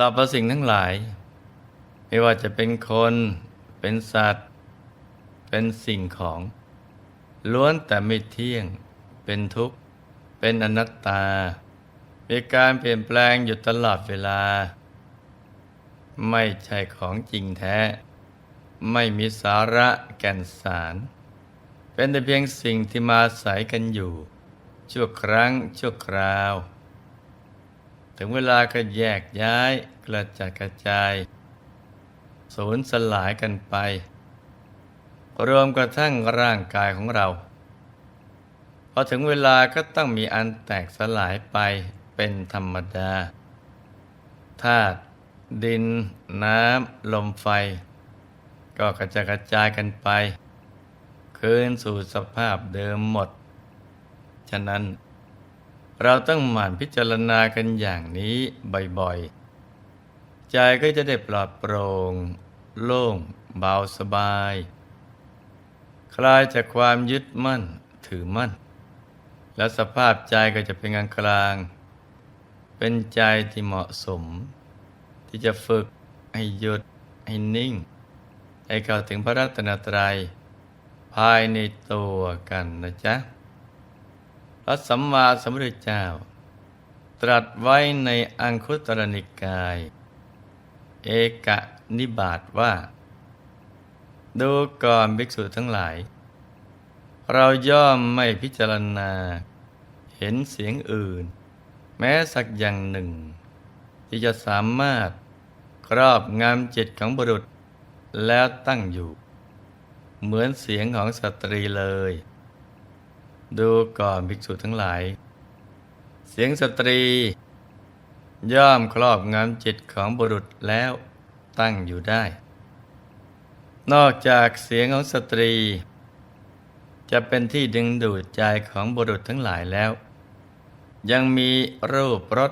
รรพสิ่งทั้งหลาย ไม่ว่าจะเป็นคน เป็นสัตว์ เป็นสิ่งของ ล้วนแต่ไม่เที่ยง เป็นทุกข์ เป็นอนัตตา มีการเปลี่ยนแปลงอยู่ตลอดเวลา ไม่ใช่ของจริงแท้ ไม่มีสาระแก่นสาร เป็นแต่เพียงสิ่งที่มาอายกันอยู่ ชั่วครั้งชั่วคราว ถึงเวลาก็แยกย้ายกระจัดกระจายสูญสลายกันไป รวมกระทั่งร่างกายของเรา พอถึงเวลาก็ต้องมีอันแตกสลายไปเป็นธรรมดาธาตุดิน น้ำ ลมไฟ ก็กระจายกระจายกันไป คืนสู่สภาพเดิมหมด ฉะนั้น เราต้องหมั่นพิจารณากันอย่างนี้บ่อยๆ ใจก็จะได้ปลอดโปร่ง โล่ง เบาสบาย คลายจากความยึดมั่นถือมั่น และสภาพใจก็จะเป็นกลางกลาง เป็นใจที่เหมาะสม ที่จะฝึกให้หยุดให้นิ่ง ให้เข้าถึงพระรัตนตรัย ภายในตัวกันนะจ๊ะ ระสัมมาสัมพุทธเจ้า ตรัสไว้ในอังคุตรนิกาย เอกนิบาตว่า ดูก่อนภิกษุทั้งหลาย เราย่อมไม่พิจารณา เห็นเสียงอื่น แม้สักอย่างหนึ่ง ที่จะสามารถครอบงำจิตของบุรุษแล้วตั้งอยู่ เหมือนเสียงของสตรีเลย ดูก่อนภิกษุทั้งหลาย เสียงสตรี ย่อมครอบงำจิตของบุรุษแล้วตั้งอยู่ได้ นอกจากเสียงของสตรี จะเป็นที่ดึงดูดใจของบุรุษทั้งหลายแล้ว ยังมีรูปรส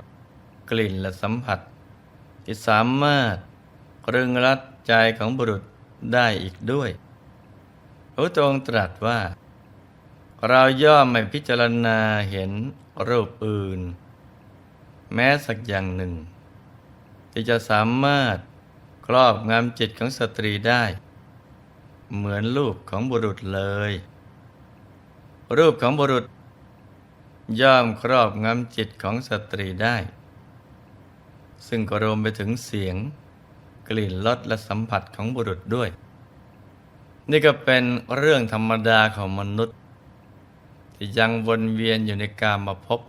กลิ่นและสัมผัส ที่สามารถรึงรัดใจของบุรุษได้อีกด้วยพระองค์ตรัสว่า เราย่อมไม่พิจารณาเห็นรูปอื่น แม้สักอย่างหนึ่ง ที่จะสามารถครอบงำจิตของสตรีได้ เหมือนรูปของบุรุษเลย รูปของบุรุษ ย่อมครอบงำจิตของสตรีได้ ซึ่งก็รวมไปถึงเสียง กลิ่นรสและสัมผัสของบุรุษด้วย นี่ก็เป็นเรื่องธรรมดาของมนุษย์ ที่ยังวนเวียนอยู่ในกามมาพบ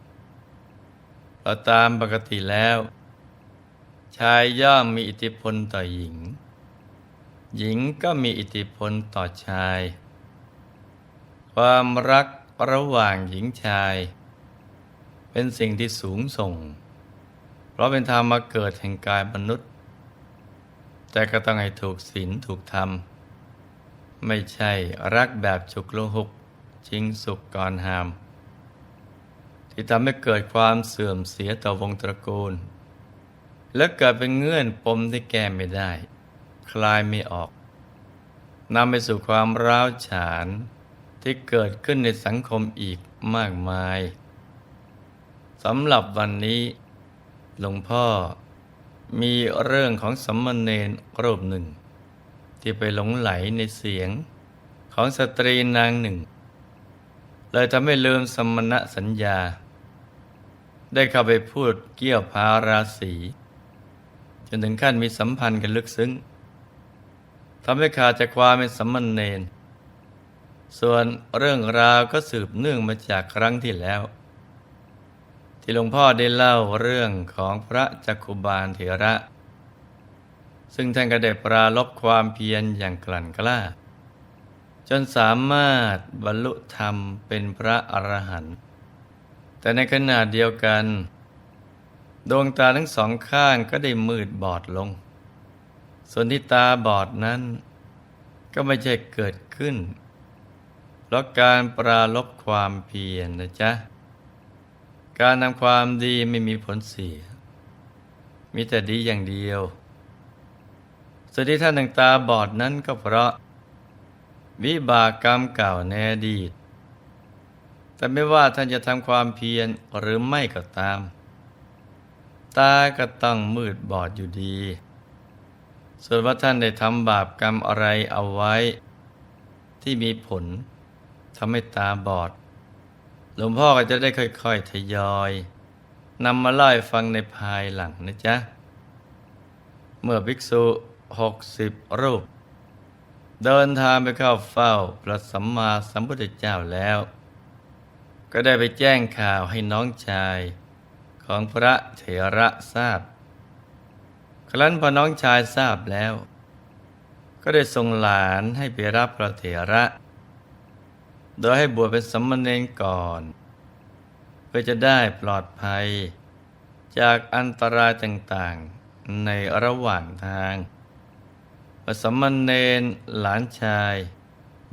เราตามปกติแล้ว ชายย่อมมีอิทธิพลต่อหญิง หญิงก็มีอิทธิพลต่อชาย ความรักระหว่างหญิงชาย เป็นสิ่งที่สูงส่ง เพราะเป็นธรรมมาเกิดแห่งกายมนุษย์ แต่ก็ต้องให้ถูกศีลถูกธรรม ไม่ใช่รักแบบฉุกละหุก ชิงสุขก่อนหาม ที่ทำให้เกิดความเสื่อมเสียต่อวงตระกูล และเกิดเป็นเงื่อนปมที่แก้ไม่ได้ คลายไม่ออกนำไปสู่ความร้าวฉานที่เกิดขึ้นในสังคมอีกมากมายสำหรับวันนี้หลวงพ่อมีเรื่องของสัมมเนรรูปหนึ่ง ที่ไปหลงไหลในเสียงของสตรีนางหนึ่ง เลยทำให้ลืมสมณสัญญา ได้เข้าไปพูดเกี่ยวพาราสีจนถึงขั้นมีสัมพันธ์กันลึกซึ้งทำให้ขาดจากความเป็นสัมมเนรส่วนเรื่องราวก็สืบเนื่องมาจากครั้งที่แล้ว ที่หลวงพ่อได้เล่าเรื่องของพระจักคุบาลเถระ ซึ่งท่านก็ได้ปราลบความเพียรอย่างกลั่นกล้า จนสามารถบรรลุธรรมเป็นพระอรหันต์แต่ในขณะเดียวกัน ดวงตาทั้งสองข้างก็ได้มืดบอดลง ส่วนที่ตาบอดนั้น ก็ไม่ใช่เกิดขึ้นเพราะการปราลบความเพียรนะจ๊ะ การทำความดีไม่มีผลเสีย มีแต่ดีอย่างเดียวส่วนที่ท่านต่างตาบอดนั้นก็เพราะ วิบากกรรมเก่าในอดีต แต่ไม่ว่าท่านจะทำความเพียรหรือไม่ก็ตาม ตาก็ต้องมืดบอดอยู่ดี ส่วนว่าท่านได้ทำบาปกรรมอะไรเอาไว้ ที่มีผลทำให้ตาบอด หลวงพ่อก็จะได้ค่อยๆทยอยนำมาเล่าให้ฟังในภายหลังนะจ๊ะ เมื่อภิกษุหกสิบรูป เดินทางไปเข้าเฝ้าพระสัมมาสัมพุทธเจ้าแล้ว ก็ได้ไปแจ้งข่าวให้น้องชาย ของพระเถระทราบ ครั้นพอน้องชายทราบแล้ว ก็ได้ส่งหลานให้ไปรับพระเถระ โดยให้บวชเป็นสมณเณรก่อน เพื่อจะได้ปลอดภัย จากอันตรายต่างๆในระหว่างทาง ระสมณเณรหลานชาย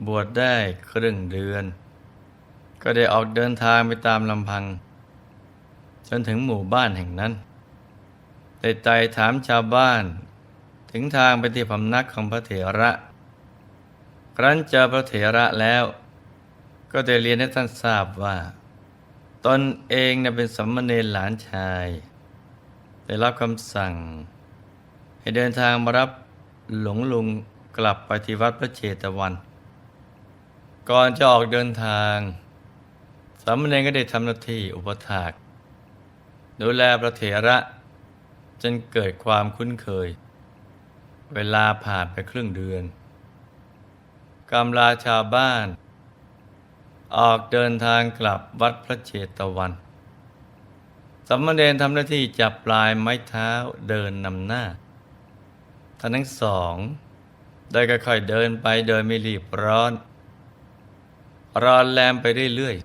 บวชได้ครึ่งเดือน ก็ได้ออกเดินทางไปตามลำพัง จนถึงหมู่บ้านแห่งนั้นได้ไต่ถามชาวบ้าน ถึงทางไปที่พำนักของพระเถระ ครั้นเจอพระเถระแล้ว ก็ได้เรียนให้ท่านทราบว่า ตนเองนะเป็นสมณเณรหลานชาย ได้รับคำสั่ง ให้เดินทางมารับ หลวงลุงกลับไปที่วัดพระเชตวัน ก่อนจะออกเดินทางสามเณรก็ได้ทำหน้าที่อุปถากดูแลพระเถระ จนเกิดความคุ้นเคย เวลาผ่านไปครึ่งเดือนกำลาชาวบ้าน ออกเดินทางกลับวัดพระเชตวันสามเณรทำหน้าที่จับปลายไม้เท้าเดินนำหน้า ท่านทั้งสอง ได้ค่อยๆเดินไปโดยไม่รีบร้อน รอนแรมไปเรื่อย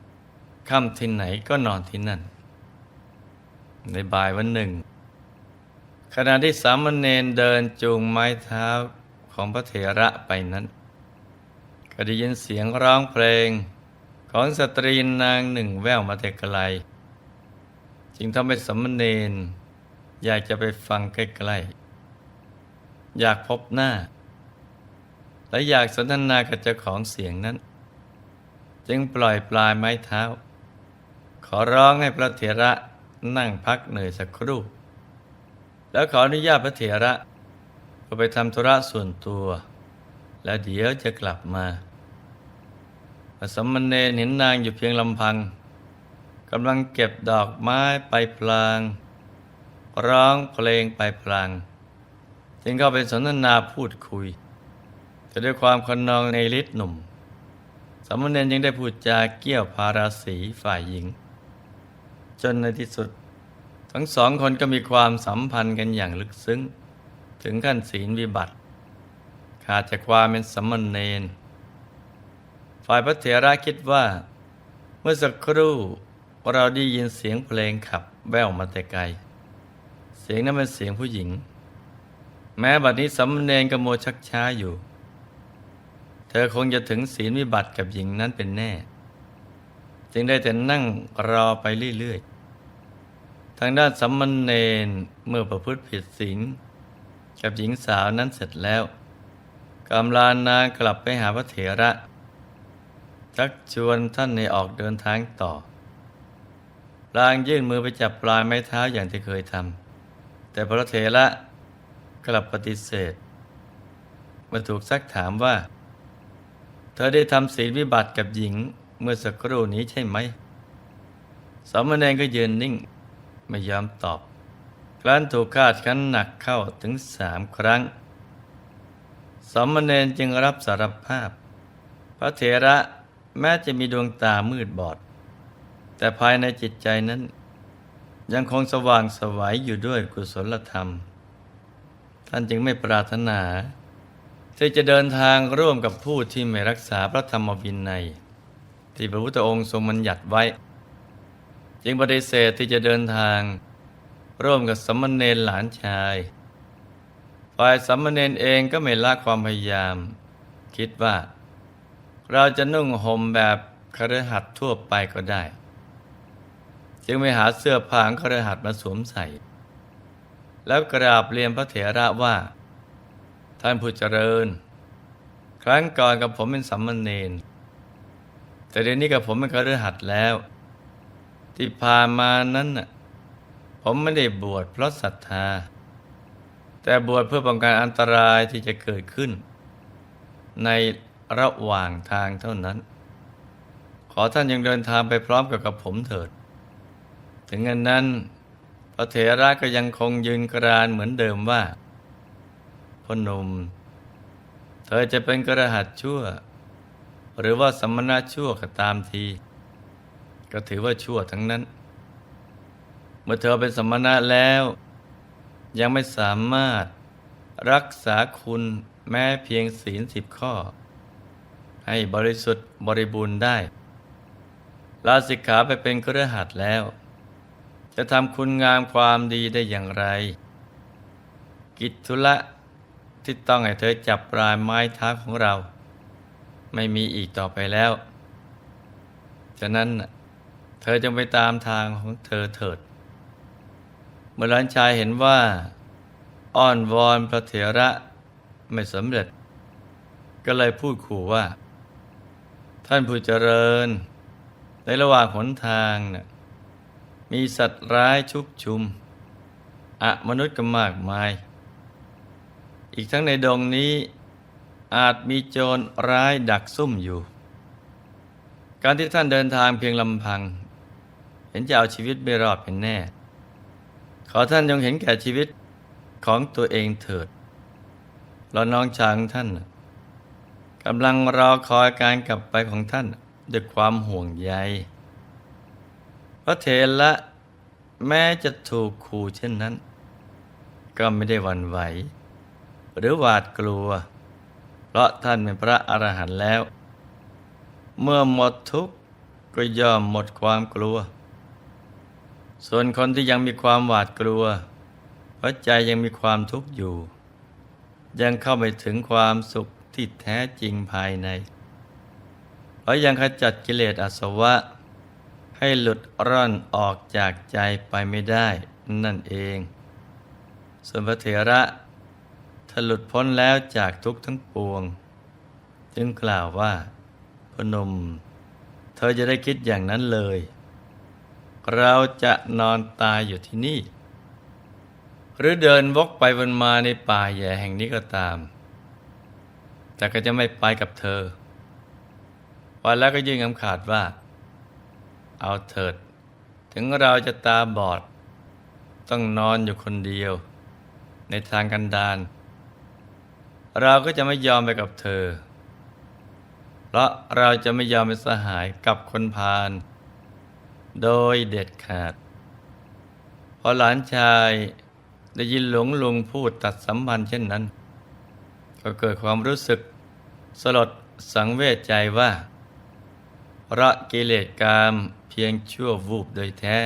ๆค่ำที่ไหนก็นอนที่นั่น ในบ่ายวันหนึ่ง ขณะที่สามเณรเดินจูงไม้เท้าของพระเถระไปนั้น ก็ได้ยินเสียงร้องเพลงของสตรีนางหนึ่งแววมาแต่ไกล จึงทำให้สามเณรอยากจะไปฟังใกล้ๆ อยากพบหน้า และอยากสนทนากับเจ้าของเสียงนั้น จึงปล่อยปลายไม้เท้า ขอร้องให้พระเถระนั่งพักเหนื่อยสักครู่ แล้วขออนุญาตพระเถระไปทำธุระส่วนตัว แล้วเดี๋ยวจะกลับมาพระสมณเณรเห็นนางอยู่เพียงลำพังกำลังเก็บดอกไม้ไปพลาง ร้องเพลงไปพลาง จึงเข้าไปสนทนาพูดคุย แต่ด้วยความคนนองในฤทธิ์หนุ่ม สามเณรยังได้พูดจาเกี่ยวพาราสีฝ่ายหญิง จนในที่สุด ทั้งสองคนก็มีความสัมพันธ์กันอย่างลึกซึ้ง ถึงขั้นศีลวิบัติ ขาดจากความเป็นสามเณรฝ่ายพระเถระคิดว่า เมื่อสักครู่เราได้ยินเสียงเพลงขับแว่วมาแต่ไกล เสียงนั้นเป็นเสียงผู้หญิง แม้บัดนี้สามเณรกโมชักช้าอยู่ เธอคงจะถึงศีลวิบัติกับหญิงนั้นเป็นแน่ จึงได้แต่นั่งรอไปเรื่อยๆ ทางด้านสัมเนรเมื่อประพฤติผิดศีลกับหญิงสาวนั้นเสร็จแล้วกำลานางกลับไปหาพระเถระชักชวนท่านในออกเดินทางต่อลางยื่นมือไปจับปลายไม้เท้าอย่างที่เคยทำแต่พระเถระ กลับปฏิเสธเมื่อถูกซักถามว่า เธอได้ทำศีลวิบัติกับหญิงเมื่อสักครู่นี้ใช่ไหมสามเณรก็ยืนนิ่ง ไม่ยอมตอบครั้นถูกคาดคันหนักเข้าถึงสามครั้งสามเณรจึงรับสารภาพ พระเถระแม้จะมีดวงตามืดบอด แต่ภายในจิตใจนั้น ยังคงสว่างสวัยอยู่ด้วยกุศลธรรม ท่านจึงไม่ปรารถนาที่จะเดินทางร่วมกับผู้ที่ไม่รักษาพระธรรมวินัย ที่พระพุทธองค์ทรงบัญญัติไว้ จึงปฏิเสธที่จะเดินทางร่วมกับสมณเณรหลานชาย ฝ่ายสมณเณรเองก็ไม่ละความพยายาม คิดว่า เราจะนุ่งห่มแบบคฤหัสถ์ทั่วไปก็ได้ จึงไปหาเสื้อผ้าคฤหัสถ์มาสวมใส่ แล้วกราบเรียนพระเถระว่า ท่านผู้เจริญ ครั้งก่อนกับผมเป็นสัมมเนแต่เดี๋ยวนี้กับผมเป็นคฤหัสถ์แล้ว ที่ผ่านมานั้นผมไม่ได้บวชเพราะศรัทธา แต่บวชเพื่อป้องกันอันตรายที่จะเกิดขึ้น ในระหว่างทางเท่านั้น ขอท่านยังเดินทางไปพร้อมกับกับผมเถิด ถึงอันนั้น ระเถระก็ยังคงยืนกรานเหมือนเดิมว่าพ่อหนมเธอจะเป็นกระหัตชั่ว หรือว่าสมณะชั่วก็ตามที ก็ถือว่าชั่วทั้งนั้น เมื่อเธอเป็นสมณะแล้ว ยังไม่สามารถรักษาคุณแม้เพียงศีลสิบข้อ ให้บริสุทธิ์บริบูรณ์ได้ ลาสิกขาไปเป็นเครือหัดแล้ว จะทำคุณงามความดีได้อย่างไร กิจธุระที่ต้องให้เธอจับปลายไม้เท้าของเรา ไม่มีอีกต่อไปแล้ว ฉะนั้นเธอจงไปตามทางของเธอเถิด เมื่อหลานชายเห็นว่า อ้อนวอนพระเถระไม่สำเร็จ ก็เลยพูดขู่ว่า ท่านผู้เจริญ ในระหว่างหนทางน่ะ มีสัตว์ร้ายชุกชุมอะมนุษย์ก็มากมาย อีกทั้งในดงนี้อาจมีโจรร้ายดักซุ่มอยู่ การที่ท่านเดินทางเพียงลำพัง เห็นจะเอาชีวิตไม่รอดเป็นแน่ ขอท่านจงเห็นแก่ชีวิตของตัวเองเถิดเราน้องชางท่านกำลังรอคอยการกลับไปของท่านด้วยความห่วงใย ระเถระแม้จะถูกขู่เช่นนั้น ก็ไม่ได้หวั่นไหว หรือหวาดกลัว เพราะท่านเป็นพระอรหันต์แล้ว เมื่อหมดทุกข์ก็ย่อมหมดความกลัว ส่วนคนที่ยังมีความหวาดกลัวเพราะใจยังมีความทุกข์อยู่ ยังเข้าไปถึงความสุขที่แท้จริงภายในเพราะยังขจัดกิเลสอาสวะ ให้หลุดร่อนออกจากใจไปไม่ได้นั่นเอง ส่วนพระเถระถ้าหลุดพ้นแล้วจากทุกข์ทั้งปวง จึงกล่าวว่าพนม เธอจะได้คิดอย่างนั้นเลย เราจะนอนตายอยู่ที่นี่ หรือเดินวกไปวนมาในป่าแย่แห่งนี้ก็ตาม แต่ก็จะไม่ไปกับเธอ วันแล้วก็ยื่นคำขาดว่า เอาเถิด ถึงเราจะตาบอด ต้องนอนอยู่คนเดียว ในทางกันดารเราก็จะไม่ยอมไปกับเธอ เพราะเราจะไม่ยอมเป็นสหายกับคนพาลโดยเด็ดขาด พอหลานชายได้ยินหลวงลุงพูดตัดสัมพันธ์เช่นนั้น ก็เกิดความรู้สึกสลดสังเวชใจว่า ราะกิเลสกามเพียงชั่ววูบโดยแท้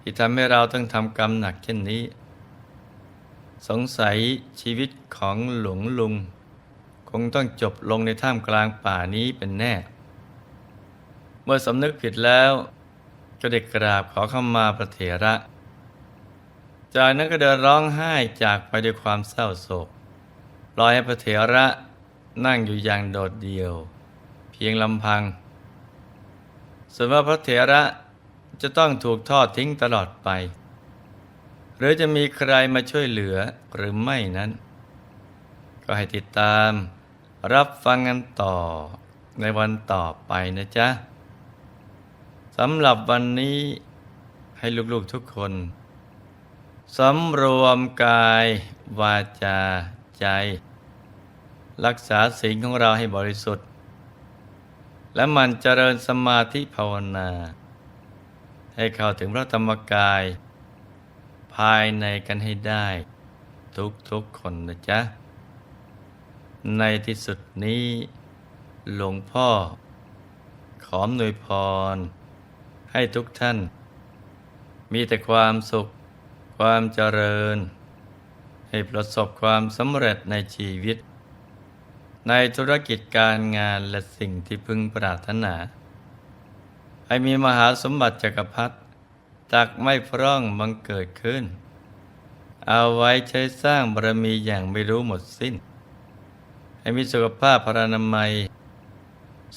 ที่ทำให้เราต้องทำกรรมหนักเช่นนี้ สงสัยชีวิตของหลวงลุง คงต้องจบลงในท่ามกลางป่านี้เป็นแน่ เมื่อสำนึกผิดแล้ว ก็ได้กกราบขอเข้ามาพระเถระ จากนั้นก็เดินร้องไห้จากไปด้วยความเศร้าโศกลอยให้พระเถระนั่งอยู่อย่างโดดเดี่ยว เพียงลำพัง ส่วนว่าพระเถระจะต้องถูกทอดทิ้งตลอดไป หรือจะมีใครมาช่วยเหลือหรือไม่นั้น ก็ให้ติดตามรับฟังกันต่อในวันต่อไปนะจ๊ะสำหรับวันนี้ให้ลูกๆทุกคนสำรวมกาย วาจา ใจ รักษาสิ่งของเราให้บริสุทธิ์ และมันเจริญสมาธิภาวนา ให้เข้าถึงพระธรรมกาย ภายในกันให้ได้ ทุกๆคนนะจ๊ะ ในที่สุดนี้ หลวงพ่อ ขอมนวยพร ให้ทุกท่าน มีแต่ความสุข ความเจริญ ให้ประสบความสำเร็จในชีวิต ในธุรกิจการงานและสิ่งที่พึงปรารถนา ให้มีมหาสมบัติจักรพรรดิตักไม่พร่องบังเกิดขึ้น เอาไว้ใช้สร้างบารมีอย่างไม่รู้หมดสิ้น ให้มีสุขภาพพรานามัย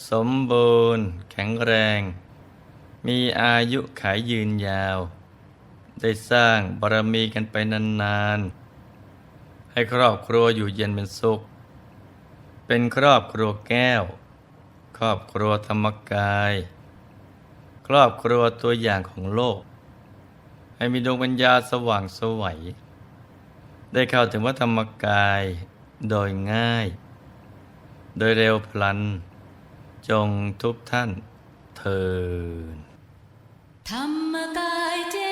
สมบูรณ์ แข็งแรง มีอายุขายยืนยาว ได้สร้างบารมีกันไปนานๆ ให้ครอบครัวอยู่เย็นเป็นสุข เป็นครอบครัวแก้ว ครอบครัวธรรมกาย ครอบครัวตัวอย่างของโลก ให้มีดวงปัญญาสว่างสวัย ได้เข้าถึงวัธรรมกายโดยง่าย โดยเร็วพลัน จงทุกท่านเทินธรรมกายเจ